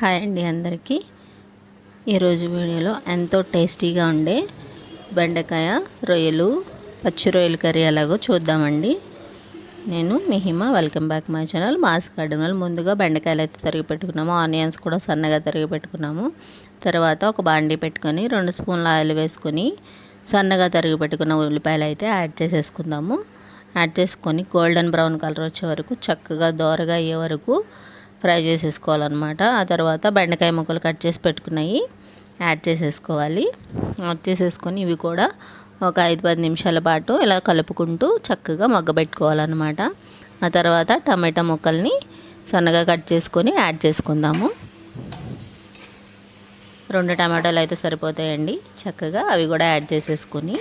Hi అండి అందరికీ. ఈరోజు వీడియోలో ఎంతో టేస్టీగా ఉండే బెండకాయ రొయ్యలు పచ్చి రొయ్యల కర్రీ ఎలాగో చూద్దామండి. నేను Mihima welcome back my channel. Mass garden ముందుగా బెండకాయలు అయితే తరిగి పెట్టుకున్నాము ఆనియన్స్ కూడా సన్నగా తరిగి పెట్టుకున్నాము తర్వాత ఒక బాండీ పెట్టుకొని రెండు స్పూన్ల ఆయిల్ వేసుకొని సన్నగా తరిగి పెట్టుకున్న ఉల్లిపాయలు అయితే యాడ్ చేసేసుకుందాము. యాడ్ చేసుకొని గోల్డెన్ బ్రౌన్ కలర్ వచ్చే వరకు చక్కగా దోరగా అయ్యే వరకు ఫ్రై చేసేసుకోవాలన్నమాట. ఆ తర్వాత బెండకాయ ముక్కలు కట్ చేసి పెట్టుకున్నాయి. యాడ్ చేసేసుకోవాలి. యాడ్ చేసేసుకొని ఇవి కూడా ఒక ఐదు పది నిమిషాల పాటు ఇలా కలుపుకుంటూ చక్కగా మగ్గబెట్టుకోవాలన్నమాట ఆ తర్వాత టమాటా ముక్కల్ని సన్నగా కట్ చేసుకొని యాడ్ చేసుకుందాము. రెండు టమాటాలు అయితే సరిపోతాయండి. చక్కగా అవి కూడా యాడ్ చేసేసుకొని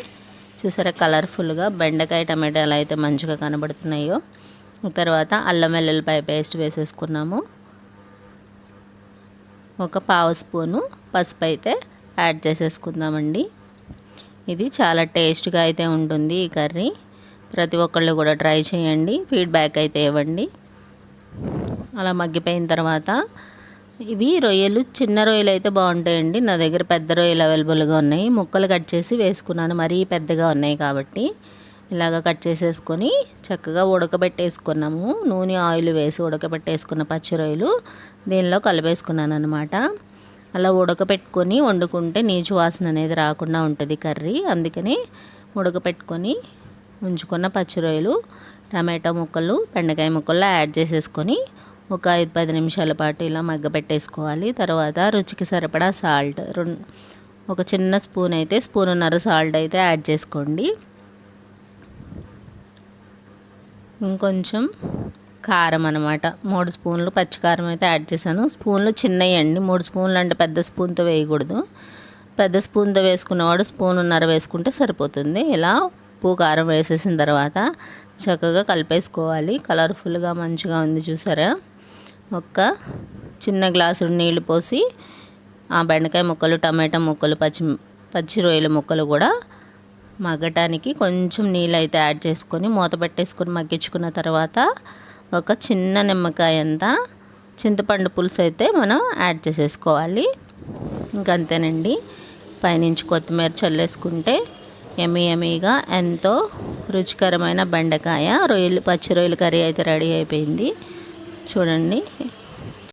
చూసారా కలర్ఫుల్గా బెండకాయ టమాటాలు అయితే మంచిగా కనబడుతున్నాయో. తర్వాత అల్లం వెల్లుల్లిపాయ పేస్ట్ వేసేసుకున్నాము. ఒక పావు స్పూను పసుపు అయితే యాడ్ చేసేసుకుందామండి. ఇది చాలా టేస్ట్గా అయితే ఉంటుంది ఈ కర్రీ. ప్రతి ఒక్కళ్ళు కూడా ట్రై చేయండి. ఫీడ్బ్యాక్ అయితే ఇవ్వండి. అలా మగ్గిపోయిన తర్వాత ఇవి రొయ్యలు చిన్న రొయ్యలు అయితే బాగుంటాయండి. నా దగ్గర పెద్ద రొయ్యలు అవైలబుల్గా ఉన్నాయి. ముక్కలు కట్ చేసి వేసుకున్నాను. మరీ పెద్దగా ఉన్నాయి కాబట్టి. ఇలాగ కట్ చేసేసుకొని చక్కగా ఉడకబెట్టేసుకున్నాము. నూనె ఆయిల్ వేసి ఉడకబెట్టేసుకున్న పచ్చి రొయ్యలు దీనిలో కలిపేసుకున్నాను అనమాట అలా ఉడకపెట్టుకొని వండుకుంటే నీచు వాసన అనేది రాకుండా ఉంటుంది కర్రీ. అందుకని ఉడకపెట్టుకొని ఉంచుకున్న పచ్చి రొయ్యలు టమాటా ముక్కలు బెండకాయ ముక్కల్లో యాడ్ చేసేసుకొని ఒక ఐదు పది నిమిషాల పాటు ఇలా మగ్గబెట్టేసుకోవాలి. తర్వాత రుచికి సరిపడా సాల్ట్ రెండు ఒక చిన్న స్పూన్ అయితే స్పూన్నర సాల్ట్ అయితే యాడ్ చేసుకోండి. ఇంకొంచెం కారం అనమాట మూడు స్పూన్లు పచ్చికారం అయితే యాడ్ చేశాను. స్పూన్లు చిన్నవి అండి మూడు స్పూన్లు అంటే పెద్ద స్పూన్తో వేయకూడదు. పెద్ద స్పూన్తో వేసుకున్నవాడు స్పూన్నర వేసుకుంటే సరిపోతుంది. ఇలా ఉప్పు కారం వేసేసిన తర్వాత చక్కగా కలిపేసుకోవాలి. కలర్ఫుల్గా మంచిగా ఉంది చూసారా? ఒక్క చిన్న గ్లాసు నీళ్ళు పోసి ఆ బెండకాయ ముక్కలు టమాటా ముక్కలు పచ్చి పచ్చి రొయ్యల ముక్కలు కూడా మగ్గటానికి కొంచెం నీళ్ళు అయితే యాడ్ చేసుకొని మూత పెట్టేసుకొని మగ్గించుకున్న తర్వాత ఒక చిన్న నిమ్మకాయ అంత చింతపండు పులుసు అయితే మనం యాడ్ చేసేసుకోవాలి. ఇంకంతేనండి పైనుంచి కొత్తిమీర చల్లేసుకుంటే ఎమీ ఎమీగా ఎంతో రుచికరమైన బెండకాయ రొయ్యలు పచ్చి రొయ్యల కర్రీ అయితే రెడీ అయిపోయింది. చూడండి.